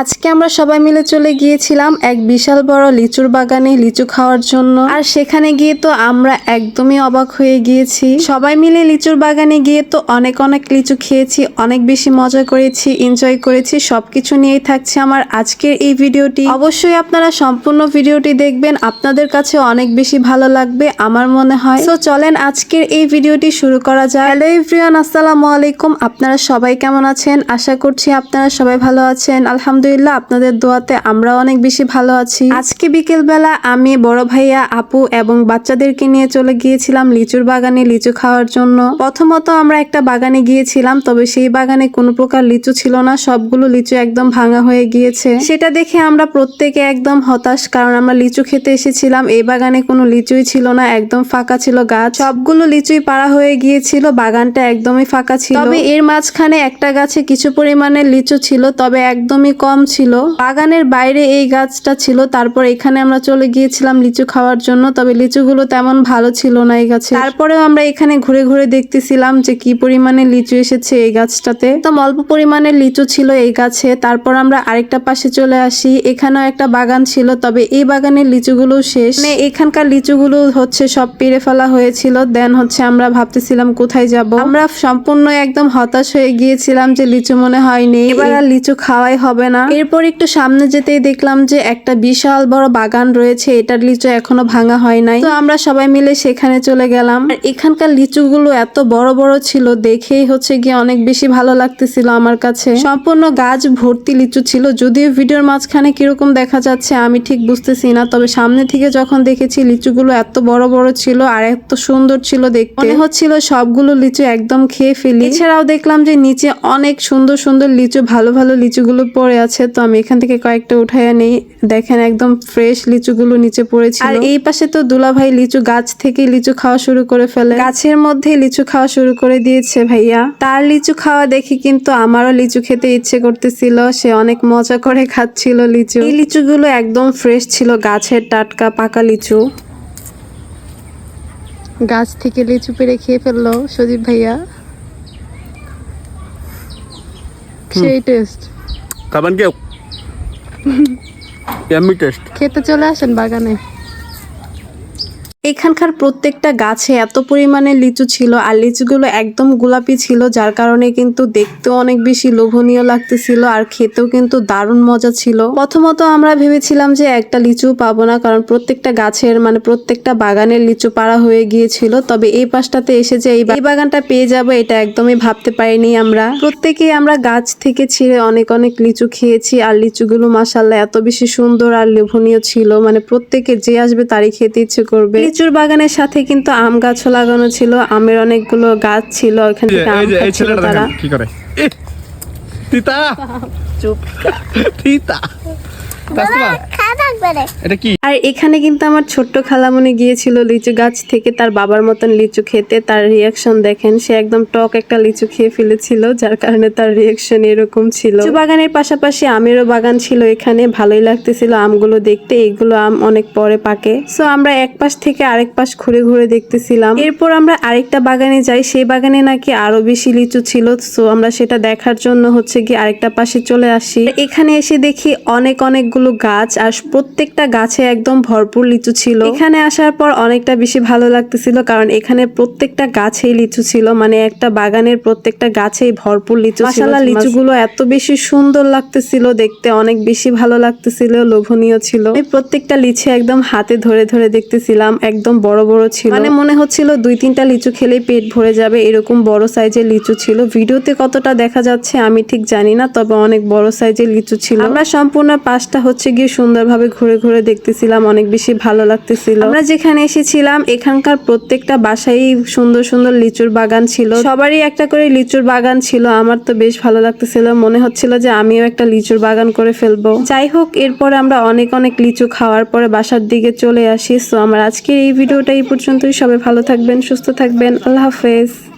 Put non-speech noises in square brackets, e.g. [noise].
আজকে আমরা সবাই মিলে চলে গিয়েছিলাম এক বিশাল বড় লিচুর বাগানে লিচু খাওয়ার জন্য। আর সেখানে গিয়ে তো আমরা একদমই অবাক হয়ে গিয়েছি। সবাই মিলে লিচুর বাগানে গিয়ে তো অনেক অনেক লিচু খেয়েছি, অনেক বেশি মজা করেছি এনজয় করেছি, সবকিছু নিয়েই থাকছে আমার আজকের এই ভিডিওটি। অবশ্যই আপনারা সম্পূর্ণ ভিডিওটি দেখবেন, আপনাদের কাছে অনেক বেশি ভালো লাগবে আমার মনে হয়। তো চলেন আজকের এই ভিডিওটি শুরু করা যায় হ্যালো এভরিওয়ান আসসালামু আলাইকুম। আপনারা সবাই কেমন আছেন? আশা করছি আপনারা সবাই ভালো আছেন। আলহামদুলিল্লাহ আপনাদের দোয়াতে আমরা অনেক বেশি ভালো আছি। আজকে বিকেল বেলা আমি বড় ভাইয়া, আপু এবং বাচ্চাদেরকে নিয়ে চলে গিয়েছিলাম লিচুর বাগানে লিচু খাওয়ার জন্য। প্রথমত আমরা একটা বাগানে গিয়েছিলাম, তবে সেই বাগানে কোনো প্রকার লিচু ছিল না, সবগুলো লিচু একদম ভাঙা হয়ে গিয়েছে। সেটা দেখে আমরা প্রত্যেকে একদম হতাশ, কারণ আমরা লিচু খেতে এসেছিলাম, এই বাগানে কোনো লিচুই ছিল না, একদম ফাঁকা ছিল গাছ। সবগুলো লিচুই পাড়া হয়ে গিয়েছিল, বাগানটা একদমই ফাঁকা ছিল। তবে এর মাঝখানে একটা গাছে কিছু পরিমাণে লিচু ছিল, তবে একদমই কম ছিল। বাগানের বাইরে এই গাছটা ছিল, তারপর এখানে আমরা চলে গিয়েছিলাম লিচু খাওয়ার জন্য, তবে লিচুগুলো তেমন ভালো ছিল না এই গাছে তারপরেও আমরা এখানে ঘুরে ঘুরে দেখতেছিলাম যে কি পরিমাণে লিচু এসেছে এই গাছটাতে। তো অল্প পরিমাণে লিচু ছিল এই গাছে। তারপর আমরা আরেকটা পাশে চলে আসি। এখানেও একটা বাগান ছিল, তবে এই বাগানের লিচুগুলো শেষ। মানে এখানকার লিচুগুলো হচ্ছে সব পেরে ফেলা হয়েছিল। দেন হচ্ছে আমরা ভাবতেছিলাম কোথায় যাব। আমরা সম্পূর্ণ একদম হতাশ হয়ে গিয়েছিলাম যে লিচু মনে হয়নি এবার আর লিচু খাওয়াই হবে না। এরপর একটু সামনে যেতেই দেখলাম যে একটা বিশাল বড় বাগান রয়েছে, এটার লিচু এখনও ভাঙা হয় নাই। তো আমরা সবাই মিলে সেখানে চলে গেলাম। আর এখানকার লিচুগুলো এত বড় বড় ছিল, দেখেই হচ্ছে গিয়ে অনেক বেশি ভালো লাগতেছিল আমার কাছে। সম্পূর্ণ গাছ ভর্তি লিচু ছিল, যদিও ভিডিওর মাঝখানে কীরকম দেখা যাচ্ছে আমি ঠিক বুঝতেছি না, তবে সামনে থেকে যখন দেখেছি লিচুগুলো এত বড় বড় ছিল আর এত সুন্দর ছিল দেখতে, মনে হচ্ছিল সবগুলো লিচু একদম খেয়ে ফেলি। এছাড়াও দেখলাম যে নিচে অনেক সুন্দর সুন্দর লিচু, ভালো ভালো লিচুগুলো পড়ে আছে তো আমি এখান থেকে কয়েকটা উঠাইয়া নেই। দেখেন একদম ফ্রেশ লিচুগুলো নিচে পড়েছিল। আর এই পাশে তো দুলাভাই লিচু গাছ থেকে লিচু খাওয়া শুরু করে ফেলে গাছের মধ্যে লিচু খাওয়া শুরু করে দিয়েছে ভাইয়া। তার লিচু খাওয়া দেখি কিন্তু আমারও লিচু খেতে ইচ্ছে করতেছিল। সে অনেক মজা করে খাচ্ছিল লিচু। এই লিচুগুলো একদম ফ্রেশ ছিল গাছের টাটকা পাকা লিচু। গাছ থেকে লিচু পেরে খেয়ে ফেলল সজীব ভাইয়া। সেই টেস্ট খাবেন কেউ? [laughs] এমনি টেস্ট খেতে চলে আসেন বাগানে। এখানকার প্রত্যেকটা গাছে এত পরিমাণে লিচু ছিল, আর লিচুগুলো একদম গোলাপি ছিল, যার কারণে কিন্তু দেখতেও অনেক বেশি লোভনীয় লাগতেছিল আর খেতেও কিন্তু দারুণ মজা ছিল। প্রথমত আমরা ভেবেছিলাম যে একটা লিচু পাবো না, কারণ প্রত্যেকটা গাছের মানে প্রত্যেকটা বাগানের লিচু পাড়া হয়ে গিয়েছিল। তবে এই পাশটাতে এসে যে এই বাগানটা পেয়ে যাব এটা একদমই ভাবতে পারিনি আমরা। প্রত্যেকেই আমরা গাছ থেকে ছিঁড়ে অনেক অনেক লিচু খেয়েছি, আর লিচুগুলো মাসাল্লাহ এত বেশি সুন্দর আর লোভনীয় ছিল। মানে প্রত্যেকে যে আসবে তারই খেতে ইচ্ছে করবে। লিচুর বাগানের সাথে কিন্তু আম গাছও লাগানো ছিল আমের অনেকগুলো গাছ ছিল ওইখান থেকে আম এই যে এই খাচ্ছিল তারা। কি করে। তিতা! চুপ। [laughs] তিতা! তাসমা এটা কি? আর এখানে কিন্তু আমার ছোট্ট খালামণি গিয়েছিল লিচু গাছ থেকে তার বাবার মতন লিচু খেতে। তার রিয়াকশন দেখেন সে একদম টক একটা লিচু খেয়ে ফেলেছিল যার কারণে তার রিয়াকশন এরকম ছিল। লিচু বাগানের পাশাপাশি আমেরও বাগান ছিল এখানে ভালোই লাগতেছিল আমগুলো দেখতে এগুলো আম অনেক পরে পাকে। সো আমরা এক পাশ থেকে আরেক পাশ ঘুরে ঘুরে দেখতেছিলাম। এরপর আমরা আরেকটা বাগানে যাই সেই বাগানে নাকি আরও বেশি লিচু ছিল। সো আমরা সেটা দেখার জন্য হচ্ছে কি আরেকটা পাশে চলে আসি। এখানে এসে দেখি অনেক অনেকগুলো গাছ আর প্রত্যেকটা গাছে একদম ভরপুর লিচু ছিল। এখানে আসার পর অনেকটা বেশি ভালো লাগতেছিল কারণ এখানে প্রত্যেকটা গাছেই লিচু ছিল মানে একটা বাগানের প্রত্যেকটা গাছেই ভরপুর লিচু মাসাল্লাহ লিচুগুলো এত বেশি সুন্দর লাগতেছিল দেখতে অনেক বেশি ভালো লাগতেছিল লোভনীয় ছিল। এই প্রত্যেকটা লিচু একদম হাতে ধরে ধরে দেখতেছিলাম একদম বড় বড় ছিল। মানে মনে হচ্ছিল দুই তিনটা লিচু খেলেই পেট ভরে যাবে এরকম বড় সাইজের লিচু ছিল। ভিডিওতে কতটা দেখা যাচ্ছে আমি ঠিক জানি না তবে অনেক বড় সাইজের লিচু ছিল। আমরা সম্পূর্ণ পাশটা হচ্ছে গিয়ে সুন্দরভাবে ঘুরে ঘুরে দেখতেছিলাম, অনেক বেশি ভালো লাগতেছিল। আমরা যেখানে এসেছিলাম, এখানকার প্রত্যেকটা বাসায় সুন্দর সুন্দর লিচুর বাগান ছিল। সবারই একটা করে লিচুর বাগান ছিল, আমার তো বেশ ভালো লাগতেছিল। মনে হচ্ছিল যে আমিও একটা লিচুর বাগান করে ফেলব। যাই হোক, এরপরে আমরা অনেক অনেক লিচু খাওয়ার পরে বাসার দিকে চলে আসি। সো আমার আজকের এই ভিডিওটা এই পর্যন্তই। সবাই ভালো থাকবেন, সুস্থ থাকবেন। আল্লাহ হাফেজ।